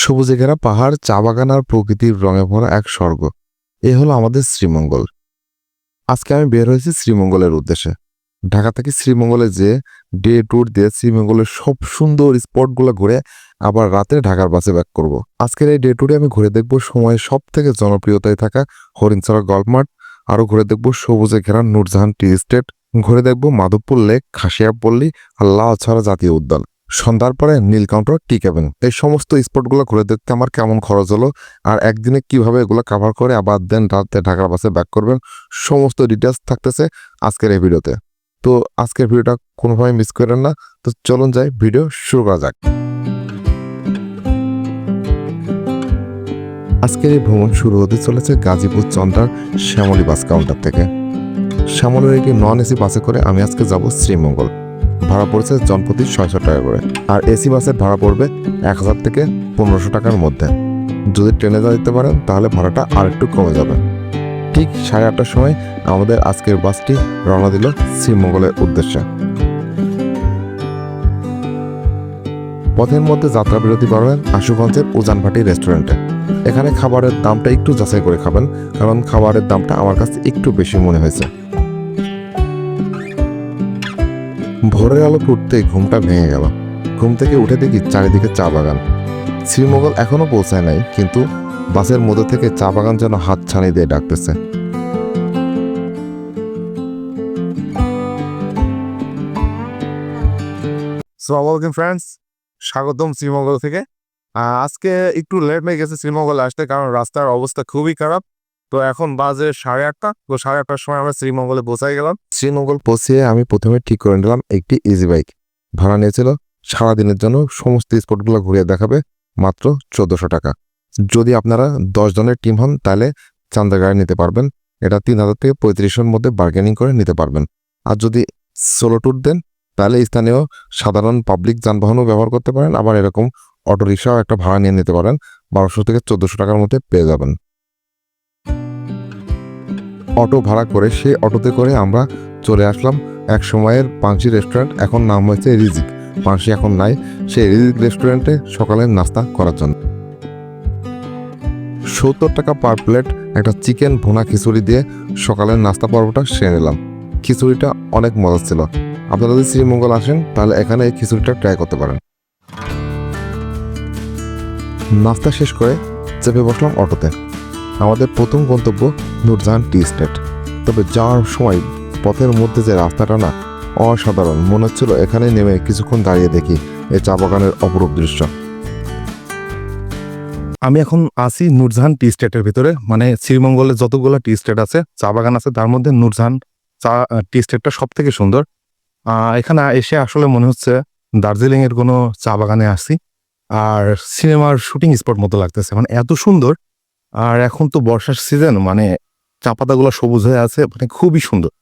সবুজে ঘেরা পাহাড়, চা বাগান আর প্রকৃতির রঙে ভরা এক স্বর্গ। এ হলো আমাদের শ্রীমঙ্গল। আজকে আমি বের হয়েছি শ্রীমঙ্গলের উদ্দেশ্যে। ঢাকা থেকে শ্রীমঙ্গলে যে ডে ট্যুর দিয়ে শ্রীমঙ্গলের সব সুন্দর স্পটগুলো ঘুরে আবার রাতে ঢাকার বাসে ব্যাক করব। আজকের এই ডে ট্যুরে আমি ঘুরে দেখব সময়ের সব থেকে জনপ্রিয়তায় থাকা হরিণছড়া গল্ফ মাঠ আরও ঘুরে দেখব সবুজে ঘেরা নূরজাহান টি এস্টেট, ঘুরে দেখব মাধবপুর লেক, খাসিয়াপল্লী আর লাউছড়া জাতীয় উদ্যান। সন্ধ্যার পরে নীল কাউন্টার টি ক্যাবিন এই সমস্ত স্পটগুলো ঘুরে দেখতে আমার কেমন খরচ হলো আর একদিনে কীভাবে এগুলো কাভার করে আবার দেন রাতে ঢাকার বাসে ব্যাক করবেন, সমস্ত ডিটেলস থাকতেছে আজকের এই ভিডিওতে। তো আজকের ভিডিওটা কোনোভাবে মিস করেন না, তো চলুন যাই ভিডিও শুরু করা যাক। আজকের এই ভ্রমণ শুরু হতে চলেছে গাজীপুর চন্দ্রার শ্যামলী বাস কাউন্টার থেকে। শ্যামলের একটি নন এসি বাসে করে আমি আজকে যাব শ্রীমঙ্গল। ভাড়া পড়ছে জনপ্রতি ছয়শো টাকা করে। আর এসি বাসের ভাড়া পড়বে এক হাজার থেকে পনেরোশো টাকার মধ্যে। যদি ট্রেনে যেতে পারেন, তাহলে ভাড়াটা আর একটু কমে যাবে। ঠিক সাড়ে আটটার সময় আমাদের আজকের বাসটি রওনা দিল শ্রীমঙ্গলের উদ্দেশ্যে। পথের মধ্যে যাত্রা বিরতি করবেন আশুগঞ্জের উজানভাটি রেস্টুরেন্টে। এখানে খাবারের দামটা একটু যাচাই করে খাবেন, কারণ খাবারের দামটা আমার কাছে একটু বেশি মনে হয়েছে। ভোরের আলো ফুটতেই ঘুমটা ভেঙে গেল। ঘুম থেকে উঠে দেখি চারিদিকে চা বাগান। শ্রীমঙ্গল এখনও পৌঁছায় নাই, কিন্তু বাসের মধ্যে থেকে চা বাগান যেন হাত ছানি দিয়ে ডাকতেছে। ফ্রেন্ডস স্বাগতম শ্রীমঙ্গল থেকে। আজকে একটু লেট হয়ে গেছে শ্রীমঙ্গল আসতে, কারণ রাস্তার অবস্থা খুবই খারাপ। তো এখন বাজে সাড়ে আটটা। তো সাড়ে আটটার সময় আমরা শ্রীমঙ্গলে পৌঁছাই গেলাম। শ্রীমঙ্গল পৌঁছে আমি প্রথমে ঠিক করে নিলাম একটি ইজি বাইক ভাড়া নিয়েছিল সারাদিনের জন্য সমস্ত স্পটগুলো ঘুরিয়ে দেখাবে মাত্র চোদ্দোশো টাকা। যদি আপনারা দশ জনের টিম হন, তাহলে চান্দা গাড়ি নিতে পারবেন। এটা তিন হাজার থেকে পঁয়ত্রিশের মধ্যে বার্গেনিং করে নিতে পারবেন। আর যদি সোলো ট্যুর দেন, তাহলে স্থানীয় সাধারণ পাবলিক যানবাহনও ব্যবহার করতে পারেন। আবার এরকম অটোরিক্সাও একটা ভাড়া নিয়ে নিতে পারেন। বারোশো থেকে চোদ্দোশো টাকার মধ্যে পেয়ে যাবেন। অটো ভাড়া করে সেই অটোতে করে আমরা চলে আসলাম এক সময়ের পাঞ্চি রেস্টুরেন্ট। এখন নাম হয়েছে রিজিক। পাঞ্চি এখন নাই। সেই রিজিক রেস্টুরেন্টে সকালের নাস্তা করার জন্য। সত্তর টাকা পার প্লেট একটা চিকেন ভুনা খিচুড়ি দিয়ে সকালের নাস্তা পর্বটা সেরে নিলাম। খিচুড়িটা অনেক মজা ছিল। আপনারা যদি শ্রীমঙ্গল আসেন, তাহলে এখানে এই খিচুড়িটা ট্রাই করতে পারেন। নাস্তা শেষ করে চেপে বসলাম অটোতে। আমাদের প্রথম গন্তব্য নূরজাহান টি স্টেট। তবে যাওয়ার সময় পথের মধ্যে যে রাস্তাটা না, অসাধারণ। মনে হচ্ছিল এখানে নেমে কিছুক্ষণ দাঁড়িয়ে দেখি এই চা বাগানের অপরূপ দৃশ্য। আমি এখন আছি নূরজাহান টি স্টেটের ভিতরে। মানে শ্রীমঙ্গলের যতগুলো টি স্টেট আছে, চা বাগান আছে, তার মধ্যে নূরজাহান চা টি স্টেটটা সব থেকে সুন্দর এখানে এসে আসলে মনে হচ্ছে দার্জিলিং এর কোনো চা বাগানে আসছি আর সিনেমার শুটিং স্পট মতো লাগতেছে। মানে এত সুন্দর আর এখন তো বর্ষার সিজন মানে চা পাতাগুলো সবুজ হয়ে আছে মানে খুবই সুন্দর।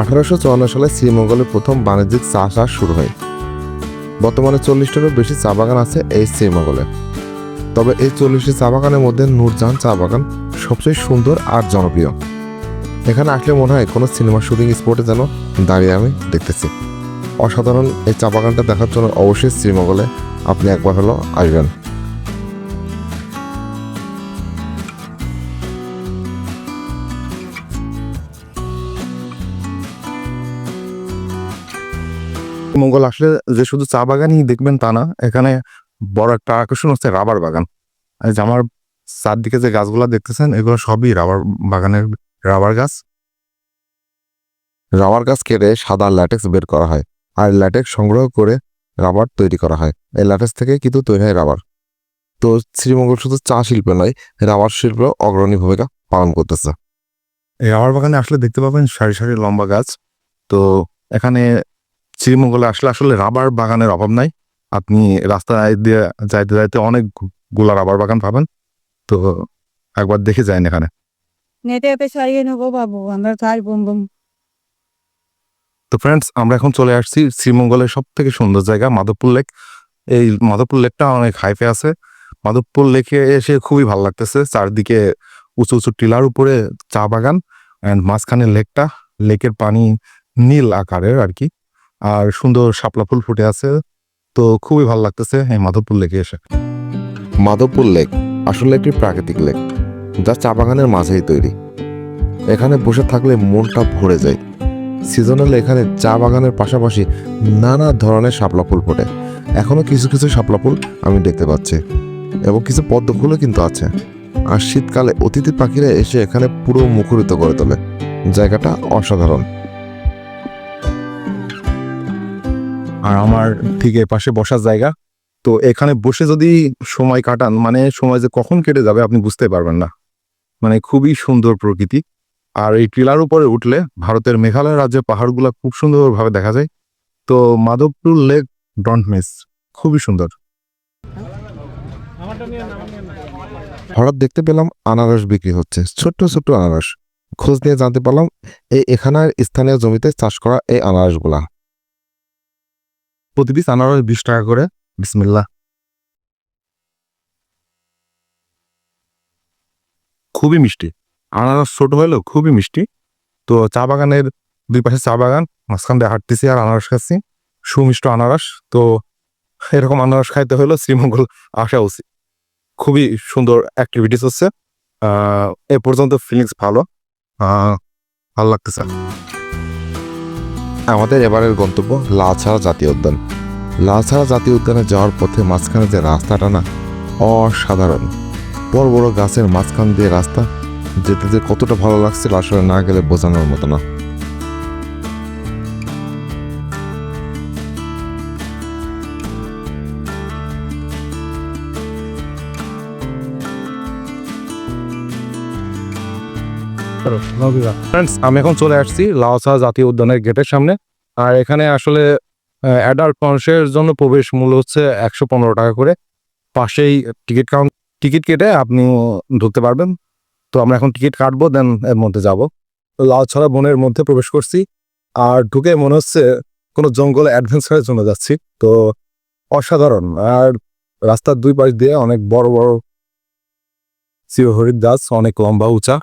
আঠারোশো চুয়ান্ন সালে শ্রীমঙ্গলের প্রথম বাণিজ্যিক চা চাষ শুরু হয়। বর্তমানে চল্লিশটারও বেশি চা বাগান আছে এই শ্রীমঙ্গলে। তবে এই চল্লিশটি চা বাগানের মধ্যে নূরজাহান চা বাগান সবচেয়ে সুন্দর আর জনপ্রিয়। এখানে আসলে মনে হয় কোনো সিনেমা শুটিং স্পটে যেন দাঁড়িয়ে আমি দেখতেছি। অসাধারণ এই চা বাগানটা দেখার জন্য অবশ্যই শ্রীমঙ্গলে আপনি একবার হলো আসবেন। মঙ্গল আসলে যে শুধু চা বাগানই দেখবেন তা না, এখানে বড় একটা আকর্ষণ হচ্ছে রাবার বাগান। যে আমার চারদিকে যে গাছগুলো দেখতেছেন, এগুলো সবই রাবার বাগানের রাবার গাছ। রাবার গাছ কেটে সাদা ল্যাটেক্স বের করা হয়। আর ল্যাটেক্স সংগ্রহ করে রাবার তৈরি করা হয়। এই ল্যাটেক্স থেকে কিন্তু তৈরি হয় রাবার তো শ্রীমঙ্গল শুধু চা শিল্প নয় রাবার শিল্প অগ্রণী ভূমিকা পালন করতেছে। এই রাবার বাগানে আসলে দেখতে পাবেন সারি সারি লম্বা গাছ। তো এখানে শ্রীমঙ্গলে আসলে আসলে রাবার বাগানের অভাব নাই। আপনি রাস্তায় দিয়ে যাইতে যাইতে অনেকগুলা রাবার বাগান পাবেন। তো একবার দেখে যান এখানে। নেটে এতে সারিয়ে নেব বাবু আমরা তাই বুম বুম তো ফ্রেন্ডস আমরা এখন চলে আসছি শ্রীমঙ্গলের সব থেকে সুন্দর জায়গা, মাধবপুর লেক এই মাধবপুর লেকটা অনেক হাইফে আছে। মাধবপুর লেকে এসে খুবই ভালো লাগতেছে। চারদিকে উঁচু উঁচু টিলার উপরে চা বাগান অ্যান্ড মাঝখানে লেকটা লেকের পানি নীল আকারের আর কি। আর সুন্দর শাপলা ফুল ফুটে আছে। তো খুবই ভালো লাগতেছে এই মাধবপুর লেকে এসে। মাধবপুর লেক আসলে একটি প্রাকৃতিক লেক যা চা বাগানের মাঝেই তৈরি। এখানে বসে থাকলে মনটা ভরে যায়। সিজনাল এখানে চা বাগানের পাশাপাশি নানা ধরনের শাপলা ফুল ফোটে। এখনও কিছু কিছু শাপলা ফুল আমি দেখতে পাচ্ছি এবং কিছু পদ্ম ফুলও কিন্তু আছে। আর শীতকালে অতিথি পাখিরা এসে এখানে পুরো মুখরিত করে তোলে। জায়গাটা অসাধারণ। আর আমার ঠিক এ পাশে বসার জায়গা। তো এখানে বসে যদি সময় কাটান মানে সময় যে কখন কেটে যাবে আপনি বুঝতে পারবেন না। মানে খুবই সুন্দর প্রকৃতি। আর এই টিলার উপরে উঠলে ভারতের মেঘালয় রাজ্যের পাহাড়গুলো খুব সুন্দরভাবে দেখা যায়। তো মাধবপুর লেক, ডন্ট মিস, খুবই সুন্দর। হঠাৎ দেখতে পেলাম আনারস বিক্রি হচ্ছে, ছোট্ট ছোট্ট আনারস। খোঁজ নিয়ে জানতে পারলাম, এই এখানের স্থানীয় জমিতে চাষ করা এই আনারসগুলা। প্রতি পিস আনারস বিশ টাকা করে বিসমিল্লা খুবই মিষ্টি। আনারস ছোট হলেও খুবই মিষ্টি। তো চা বাগানের দুই পাশে চা বাগান, মাঝখান দিয়ে হাঁটতেছি আর আনারস খাচ্ছি। সুমিষ্ট আনারস। তো এরকম আনারস খাইতে হলেও শ্রীমঙ্গল আসা উচিত। খুবই সুন্দর অ্যাক্টিভিটিস হচ্ছে। এ পর্যন্ত ফিলিংস ভালো। ভালো লাগতেছে। আমাদের এবারের গন্তব্য লাছাড়া জাতীয় উদ্যান। লাছাড়া জাতীয় উদ্যানে যাওয়ার পথে মাঝখানে যে রাস্তাটা না, অসাধারণ। বড় বড় গাছের মাঝখান দিয়ে রাস্তা যেতে যে কতটা ভালো লাগছিল আসলে না গেলে বোঝানোর মতো না। আমি এখন চলে আসছি লাওসা জাতীয় উদ্যানের গেটের সামনে। আর এখানে আসলে অ্যাডাল্ট মানুষের জন্য প্রবেশ মূল্য হচ্ছে একশো পনেরো টাকা করে। পাশেই টিকিট কাউন্ট টিকিট কেটে আপনি ঢুকতে পারবেন। তো আমরা এখন টিকিট কাটবো দেন এর মধ্যে যাব। লাউছড়া বনের মধ্যে প্রবেশ করছি। আর ঢুকে মনে হচ্ছে কোনো জঙ্গলে অ্যাডভেঞ্চারের জন্য যাচ্ছি। তো অসাধারণ। আর রাস্তার দুই পাশ দিয়ে অনেক বড় বড় চিরহরিত গাছ, অনেক লম্বা, উঁচা।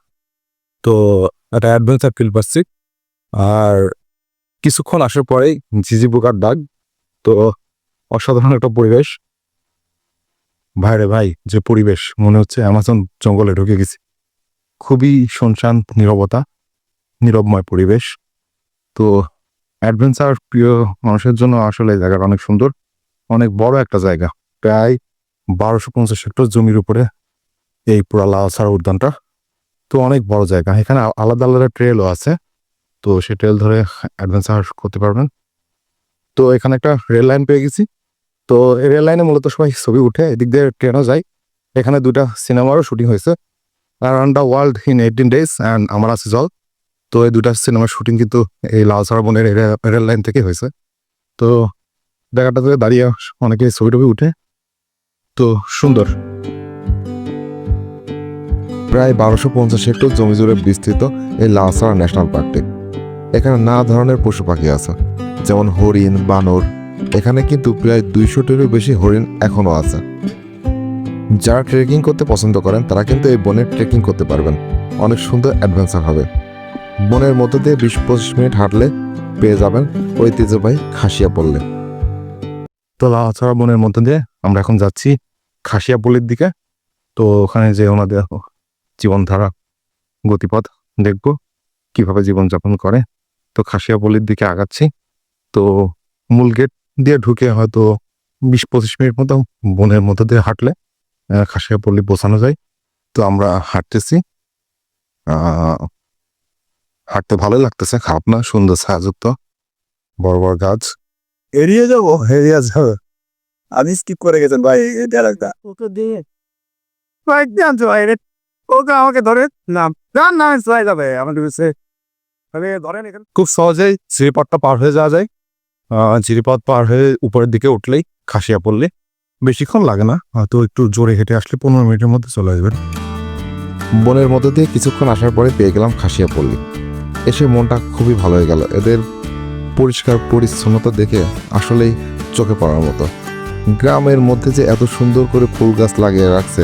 তো একটা অ্যাডভেঞ্চার ফিল পাচ্ছি। আর কিছুক্ষণ আসার পরেই ঝিঝি পোকার ডাক। তো অসাধারণ একটা পরিবেশ। ভাইরে ভাই, যে পরিবেশ, মনে হচ্ছে অ্যামাজন জঙ্গলে ঢুকে গেছি। খুবই শুনশান, নীরবতা, নীরবময় পরিবেশ। তো অ্যাডভেঞ্চার প্রিয় মানুষের জন্য আসলে এই জায়গাটা অনেক সুন্দর, অনেক বড় একটা জায়গা। প্রায় বারোশো পঞ্চাশ হেক্টর জমির উপরে এই পুরা লাউসার উদ্যানটা। তো অনেক বড় জায়গা। এখানে আলাদা আলাদা ট্রেলও আছে। তো সে ট্রেল ধরে অ্যাডভেঞ্চার করতে পারবেন। তো এখানে একটা রেল লাইন পেয়ে গেছি। তো এই রেল লাইনে মূলত সবাই ছবি উঠে, এদিক দিয়ে ট্রেনও যায়। এখানে দুটা সিনেমারও শুটিং হয়েছে। Around the world in eighteen days and আমার আছে জল তো এই দুটা সিনেমার শুটিং কিন্তু এই লালসারা বনের রেল লাইন থেকে হয়েছে। তো দেখাটা জায়গাটাতে দাঁড়িয়ে অনেকে ছবি টবি উঠে। তো সুন্দর। প্রায় বারোশো পঞ্চাশ হেক্টর জমি জুড়ে বিস্তৃত এই লাউসারা ন্যাশনাল পার্কটি এখানে নানা ধরনের পশু পাখি আছে, যেমন হরিণ, বানর। এখানে কিন্তু প্রায় দুইশোটিরও বেশি হরিণ এখনও আছে। যারা ট্রেকিং করতে পছন্দ করেন, তারা কিন্তু এই বনে ট্রেকিং করতে পারবেন। অনেক সুন্দর অ্যাডভেঞ্চার হবে। বনের মধ্যে দিয়ে বিশ পঁচিশ মিনিট হাঁটলে পেয়ে যাবেন ঐতিহ্যবাহী খাসিয়া পড়লে তো লাছাড়া বনের মধ্যে দিয়ে আমরা এখন যাচ্ছি খাসিয়াপল্লির দিকে। তো ওখানে যে ওনাদের জীবনধারা, গতিপথ, দেখব কীভাবে জীবনযাপন করে। তো খাসিয়াপল্লির দিকে আগাচ্ছি। তো মূল গেট দিয়ে ঢুকে হয়তো বিশ পঁচিশ মিনিট মতো বনের মধ্যে দিয়ে হাঁটলে আহ, খাসিয়াপল্লি পৌঁছানো যায়। তো আমরা হাঁটতেছি। হাঁটতে ভালোই লাগতেছে খারাপ না সুন্দর ছায়াযুক্ত বড় বড় গাছ। এড়িয়ে যাব এড়িয়ে যাবে। আমি স্কিপ করে গেছেন ভাই ডায়লগটা ওকে দিয়ে ভাই কি আনছো ভাই? ওকে আমাকে ধরে না না না চলে যাবে আমাদের কাছে আরে ধরেন এখানে। খুব সহজেই জিরিপথটা পার হয়ে যাওয়া যায়। আহ, জিরিপথ পার হয়ে উপরের দিকে উঠলেই খাসিয়া পড়লে বেশিক্ষণ লাগে না হয়তো একটু জোরে হেঁটে আসলে পনেরো মিনিটের মধ্যে চলে আসবেন। বনের মধ্যে দিয়ে কিছুক্ষণ আসার পরে পেয়ে গেলাম খাসিয়া পল্লী। এসে মনটা খুবই ভালো হয়ে গেল। এদের পরিষ্কার পরিচ্ছন্নতা দেখে আসলেই চোখে পড়ার মতো। গ্রামের মধ্যে যে এত সুন্দর করে ফুল গাছ লাগিয়ে রাখছে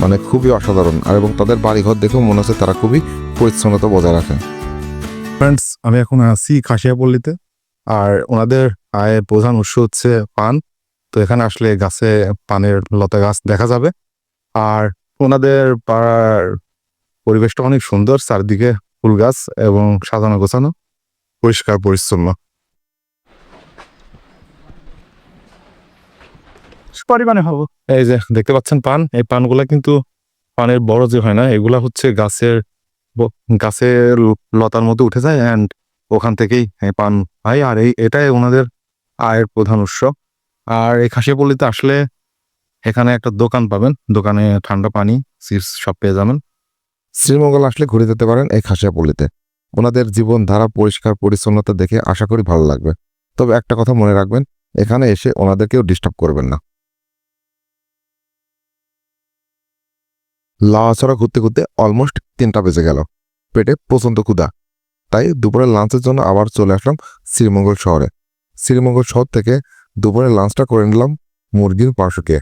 মানে খুবই অসাধারণ। আর এবং তাদের বাড়িঘর দেখেও মনে হচ্ছে তারা খুবই পরিচ্ছন্নতা বজায় রাখে। ফ্রেন্ডস আমি এখন আছি খাসিয়াপল্লিতে আর ওনাদের আয়ের প্রধান উৎস হচ্ছে পান। তো এখানে আসলে গাছে পানের লতা গাছ দেখা যাবে। আর ওনাদের পাড়ার পরিবেশটা অনেক সুন্দর চারদিকে ফুল গাছ এবং সাজানো গোছানো পরিষ্কার পরিচ্ছন্ন। পরিমাণে হব? এই যে দেখতে পাচ্ছেন পান এই পানগুলা কিন্তু পানের বড় যে হয় না এগুলা হচ্ছে গাছের গাছের লতার মধ্যে উঠে যায় অ্যান্ড ওখান থেকেই পান হয়। আর এই এটাই ওনাদের আয়ের প্রধান উৎস। আর এই খাসিয়াপল্লিতে আসলে এখানে একটা দোকান পাবেন। দোকানে ঠান্ডা পানি সব পেয়ে যাবেন। শ্রীমঙ্গল আসলে ঘুরে যেতে পারেন এই খাসিয়াপল্লিতে। ওনাদের জীবনধারা, পরিষ্কার, পরিচ্ছন্নতা দেখে আশা করি ভালো লাগবে। তবে একটা কথা মনে রাখবেন, এখানে এসে ওনাদেরকেও ডিস্টার্ব করবেন না। লাওয়াছড়া ঘুরতে ঘুরতে অলমোস্ট তিনটা বেজে গেল। পেটে প্রচণ্ড ক্ষুধা। তাই দুপুরের লাঞ্চের জন্য আবার চলে আসলাম শ্রীমঙ্গল শহরে। শ্রীমঙ্গল শহর থেকে দুপুরের লাঞ্চটা করে নিলাম মুরগির পার্শ্বকে।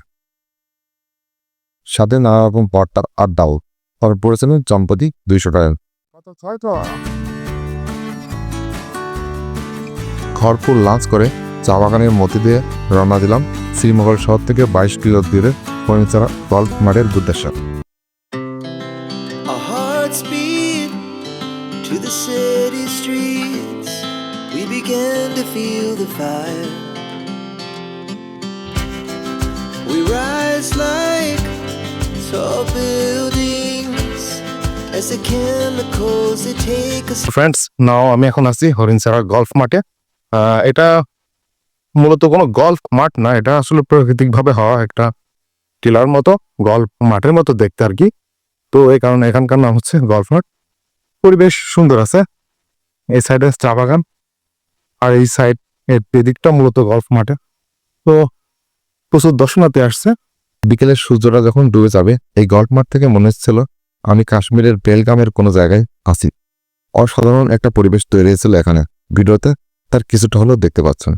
সাথে নানা রকম পট্টা আর ডাউল আর পড়েছিলেন চম্পতি দুইশো টাকা। খড়পুর লাঞ্চ করে চা বাগানের মধ্যে দিয়ে রওনা দিলাম শ্রীমঙ্গল শহর থেকে বাইশ কিলো দূরে ফর্নিচার গল্ফ মাঠের উদ্দেশ্যে। To the city streets. We began to feel the fire. Rise like tall buildings as the chemicals they take us. Friends now আমি এখন আছি হরিণছড়া গলফ মাঠে। এটা মূলত কোনো গলফ মাঠ না, এটা আসলে প্রাকৃতিকভাবে হওয়া একটা টিলার মতো গলফ মাঠের মতো দেখতে আর কি। তো এই কারণে এখানকার নাম হচ্ছে গলফ মাঠ। পরিবেশ সুন্দর আছে, এই সাইডে চা বাগান, আর এই সাইড এর এদিকটা মূলত গল্ফ মাঠে। তো প্রচুর দর্শনার্থী আসছে বিকেলের সূর্যটা যখন ডুবে যাবে, এই গল্ফ মাঠ থেকে মনে হচ্ছিল আমি কাশ্মীরের বেলগামের কোনো জায়গায় আছি। অসাধারণ একটা পরিবেশ তৈরি হয়েছিল এখানে। ভিডিওতে তার কিছুটা হলেও দেখতে পাচ্ছেন।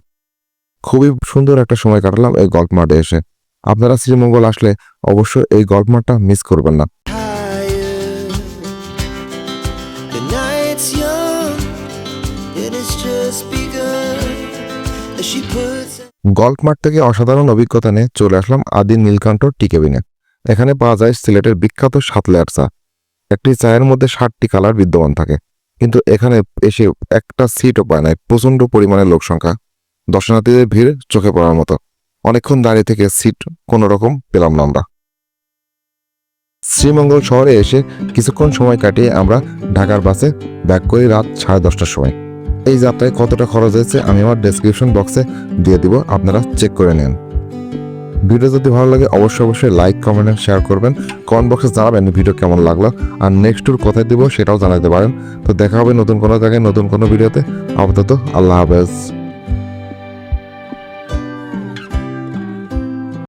খুবই সুন্দর একটা সময় কাটালাম এই গল্ফ মাঠে এসে। আপনারা শ্রীমঙ্গল আসলে অবশ্যই এই গল্ফ মাঠটা মিস করবেন না। She puts গল্ফ মাঠ থেকে অসাধারণ অভিজ্ঞতা নিয়ে চলে আসলাম আদি নীলকান্ত টি কেবিনে এখানে পাওয়া যায় সিলেটের বিখ্যাত সাত লেয়ার চা একটি চায়ের মধ্যে ষাটটি কালার বিদ্যমান থাকে। কিন্তু এখানে এসে একটা সিটও পায় না প্রচণ্ড পরিমাণে লোক সংখ্যা। দর্শনার্থীদের ভিড় চোখে পড়ার মতো। অনেকক্ষণ দাঁড়িয়ে থেকে সিট কোনো রকম পেলাম না আমরা। শ্রীমঙ্গল শহরে এসে কিছুক্ষণ সময় কাটিয়ে আমরা ঢাকার বাসে ব্যাক করি রাত সাড়ে দশটার সময়। এই যাত্রায় কতটা খরচ হয়েছে, আমি আমার ডেসক্রিপশন বক্সে দিয়ে দিব, আপনারা চেক করে নিন। ভিডিও যদি ভালো লাগে, অবশ্যই অবশ্যই লাইক কমেন্ট এন্ড শেয়ার করবেন। কমেন্ট বক্সে জানাবেন ভিডিও কেমন লাগল। আর নেক্সট ট্যুর কোথায় দিব সেটাও জানাতে পারেন। তো দেখা হবে নতুন কোনো জায়গায়, নতুন কোনো ভিডিওতে। আপাতত আল্লাহ হাফেজ।